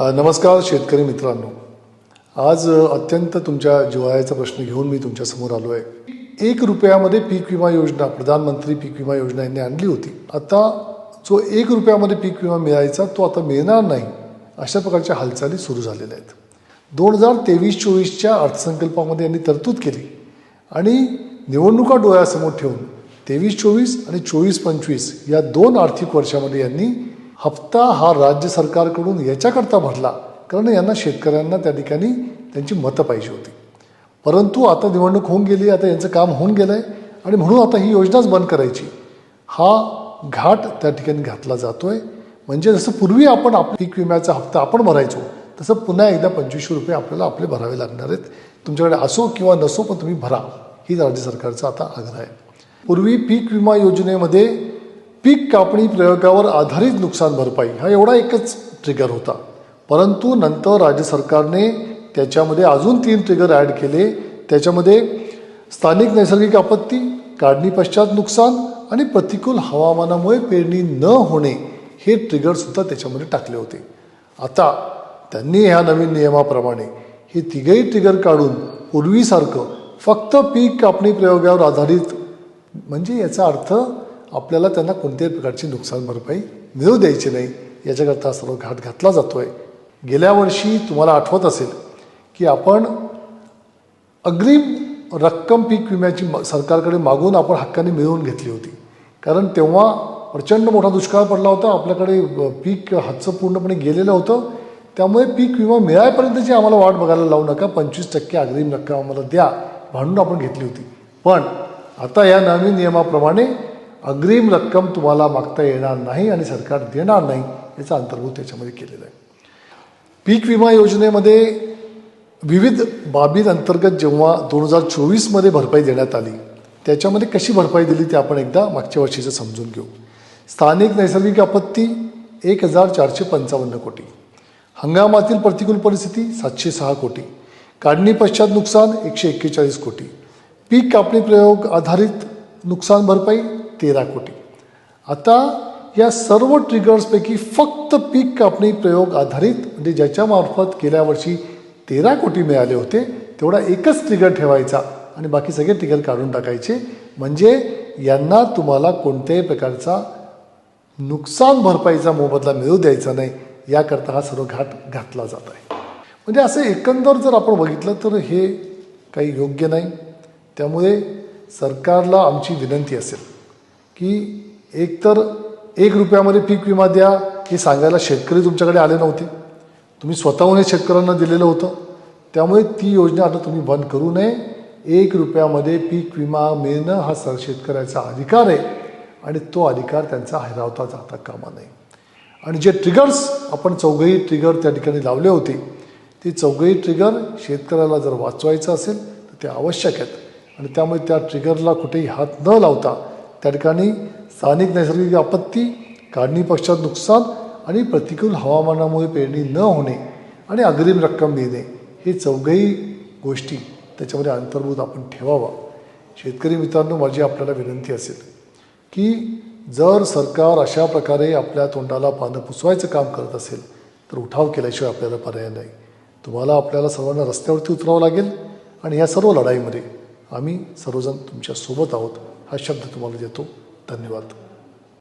नमस्कार शेतकरी मित्रांनो. आज अत्यंत तुमच्या जिवाळ्याचा प्रश्न घेऊन मी तुमच्यासमोर आलो आहे एक रुपयामध्ये पीक विमा योजना प्रधानमंत्री पीक विमा योजना यांनी आणली होती. आता जो एक रुपयामध्ये पीक विमा मिळायचा तो आता मिळणार नाही. अशा प्रकारच्या हालचाली सुरू झालेल्या आहेत. दोन हजार तेवीस चोवीसच्या अर्थसंकल्पामध्ये यांनी तरतूद केली. आणि निवडणुका डोळ्यासमोर ठेवून तेवीस चोवीस आणि चोवीस पंचवीस या दोन आर्थिक वर्षामध्ये यांनी हप्ता हा राज्य सरकारकडून याच्याकरता भरला. कारण यांना शेतकऱ्यांना त्या ठिकाणी त्यांची मतं पाहिजे होती. परंतु आता निवडणूक होऊन गेली आता यांचं काम होऊन गेलं आहे आणि म्हणून आता ही योजनाच बंद करायची. हा घाट त्या ठिकाणी घातला जातो आहे म्हणजे जसं पूर्वी आपण आप पीक विम्याचा हप्ता आपण भरायचो तसं पुन्हा एकदा पंचवीसशे रुपये आपल्याला आपले भरावे लागणार आहेत. तुमच्याकडे असो किंवा नसो पण तुम्ही भरा. ही राज्य सरकारचा आता आग्रह आहे. पूर्वी पीक विमा योजनेमध्ये पीक कापणी प्रयोगावर आधारित नुकसान भरपाई हा एवढा एकच ट्रिगर होता. परंतु नंतर राज्य सरकारने त्याच्यामध्ये अजून तीन ट्रिगर ॲड केले. त्याच्यामध्ये स्थानिक नैसर्गिक आपत्ती काढणी पश्चात नुकसान आणि प्रतिकूल हवामानामुळे पेरणी न होणे हे ट्रिगरसुद्धा त्याच्यामध्ये टाकले होते. आता त्यांनी ह्या नवीन नियमाप्रमाणे हे तिघही ट्रिगर काढून पूर्वीसारखं फक्त पीक कापणी प्रयोगावर आधारित म्हणजे याचा अर्थ आपल्याला त्यांना कोणत्याही प्रकारची नुकसान भरपाई मिळू द्यायची नाही याच्याकरता सर्व घाट घातला जातोय. गेल्या वर्षी तुम्हाला आठवत असेल की आपण अग्रिम रक्कम पीक विम्याची म- सरकारकडे मागून आपण हक्काने मिळवून घेतली होती. कारण तेव्हा प्रचंड मोठा दुष्काळ पडला होता आपल्याकडे पीक हातचं पूर्णपणे गेलेलं होतं. त्यामुळे पीक विमा मिळायपर्यंतची आम्हाला वाट बघायला लावू नका पंचवीस टक्के अग्रिम रक्कम आम्हाला द्या भांडून आपण घेतली होती. पण आता या नवीन नियमाप्रमाणे अग्रिम रक्कम तुम्हाला मागता येणार नाही आणि सरकार देणार नाही याचा अंतर्भूत त्याच्यामध्ये केलेला आहे. पीक विमा योजनेमध्ये विविध बाबींअंतर्गत जेव्हा दोन हजार चोवीसमध्ये भरपाई देण्यात आली त्याच्यामध्ये कशी भरपाई दिली ते आपण एकदा मागच्या वर्षीचं समजून घेऊ. स्थानिक नैसर्गिक आपत्ती एक हजार चारशे पंचावन्न कोटी. हंगामातील प्रतिकूल परिस्थिती सातशे सहा कोटी. काढणी पश्चात नुकसान एकशे एक्केचाळीस कोटी. पीक कापणी प्रयोग आधारित नुकसान भरपाई तेरा कोटी. आता या सर्व ट्रिगर्सपैकी फक्त पीक कापणी प्रयोग आधारित म्हणजे ज्याच्यामार्फत गेल्या वर्षी तेरा कोटी मिळाले होते तेवढा एकच ट्रिगर ठेवायचा आणि बाकी सगळे ट्रिगर काढून टाकायचे म्हणजे यांना तुम्हाला कोणत्याही प्रकारचा नुकसान भरपाईचा मोबदला मिळू द्यायचा नाही याकरता हा सर्व घाट घातला जात आहे. म्हणजे असं एकंदर जर आपण बघितलं तर हे काही योग्य नाही. त्यामुळे सरकारला आमची विनंती असेल. की एकतर एक रुपयामध्ये पीक विमा द्या हे सांगायला शेतकरी तुमच्याकडे आले नव्हते. तुम्ही स्वतःहून हे शेतकऱ्यांना दिलेलं होतं. त्यामुळे ती योजना आता तुम्ही बंद करू नये. एक रुपयामध्ये पीक विमा मिळणं हा सर शेतकऱ्याचा अधिकार आहे आणि तो अधिकार त्यांचा हिरावता जाता कामा नये. आणि जे ट्रिगर्स आपण चौघही ट्रिगर त्या ठिकाणी लावले होते ते चौघही ट्रिगर शेतकऱ्याला जर वाचवायचं असेल तर ते आवश्यक आहेत. आणि त्यामुळे त्या ट्रिगरला कुठेही हात न लावता त्या ठिकाणी स्थानिक नैसर्गिक आपत्ती काढणीपश्चात नुकसान आणि प्रतिकूल हवामानामुळे पेरणी न होणे आणि अग्रिम रक्कम देणे हे चौघही गोष्टी त्याच्यामध्ये अंतर्भूत आपण ठेवावा. शेतकरी मित्रांनो माझी आपल्याला विनंती असेल की जर सरकार अशा प्रकारे आपल्या तोंडाला पानं पुसवायचं काम करत असेल तर उठाव केल्याशिवाय आपल्याला पर्याय नाही. तुम्हाला आपल्याला सर्वांना रस्त्यावरती उतरावं लागेल आणि या सर्व लढाईमध्ये आम्ही सर्वजण तुमच्यासोबत आहोत. हा शब्द तुम्हाला देतो. धन्यवाद.